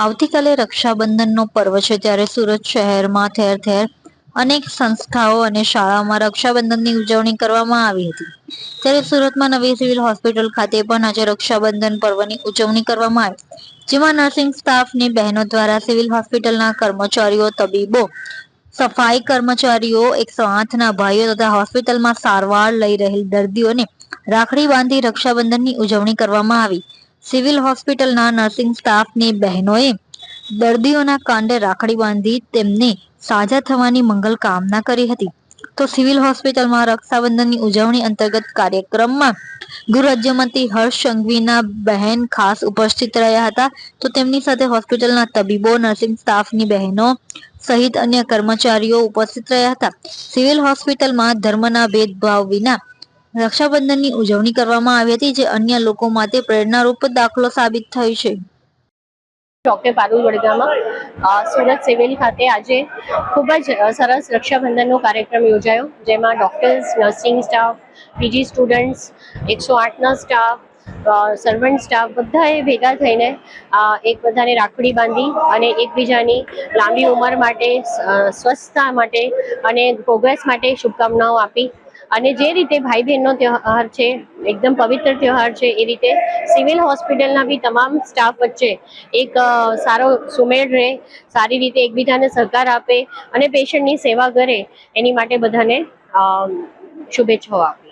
આવતીકાલે રક્ષાબંધનનો પર્વ છે ત્યારે સુરત શહેરમાં ઠેર ઠેર અનેક સંસ્થાઓ અને શાળાઓમાં રક્ષાબંધનની ઉજવણી કરવામાં આવી હતી. ત્યારે સુરતમાં નવી સિવિલ હોસ્પિટલ ખાતે પણ આજે રક્ષાબંધન પર્વની ઉજવણી કરવામાં આવી. જેમાં નર્સિંગ સ્ટાફની બહેનો દ્વારા સિવિલ હોસ્પિટલના કર્મચારીઓ, તબીબો, સફાઈ કર્મચારીઓ, એકસો આઠના ભાઈઓ તથા હોસ્પિટલમાં સારવાર લઈ રહેલ દર્દીઓને રાખડી બાંધી રક્ષાબંધનની ઉજવણી કરવામાં આવી. સિવિલ હોસ્પિટલના નર્સિંગ સ્ટાફની બહેનોએ દર્દીઓના કાંડે રાખડી બાંધી તેમને સાજા થવાની મંગલ કામના કરી હતી. તો સિવિલ હોસ્પિટલમાં રક્ષાબંધનની ઉજવણી અંતર્ગત કાર્યક્રમમાં ગૃહ રાજ્યમંત્રી હર્ષ સંઘવીના બહેન ખાસ ઉપસ્થિત રહ્યા હતા. તો તેમની સાથે હોસ્પિટલના તબીબો, નર્સિંગ સ્ટાફની બહેનો સહિત અન્ય કર્મચારીઓ ઉપસ્થિત રહ્યા હતા. સિવિલ હોસ્પિટલમાં ધર્મના ભેદભાવ વિના રક્ષાબંધનની ઉજવણી કરવામાં આવી હતી, જે અન્ય લોકો માટે પ્રેરણારૂપ દાખલો સાબિત થઈ છે. ડોક્ટર પારુલ વડગામાં સુરત સિવિલ ખાતે આજે ખૂબ જ સરસ રક્ષાબંધનનો કાર્યક્રમ યોજાયો, જેમાં doctors, nursing staff, PG students, એકસો આઠના સ્ટાફ સર્વન્ટ સ્ટાફ બધાએ ભેગા થઈને એક બધાને રાખડી બાંધી અને એકબીજાની લાંબી ઉંમર માટે સ્વસ્થતા માટે અને પ્રોગ્રેસ માટે શુભકામનાઓ આપી. અને જે રીતે ભાઈ બહેનનો તહેવાર છે, એકદમ પવિત્ર તહેવાર છે, એ રીતે સિવિલ હોસ્પિટલના બી તમામ સ્ટાફ વચ્ચે એક સારો સુમેળ રહે, સારી રીતે એકબીજાને સહકાર આપે અને પેશન્ટની સેવા કરે, એની માટે બધાને શુભેચ્છાઓ આપું.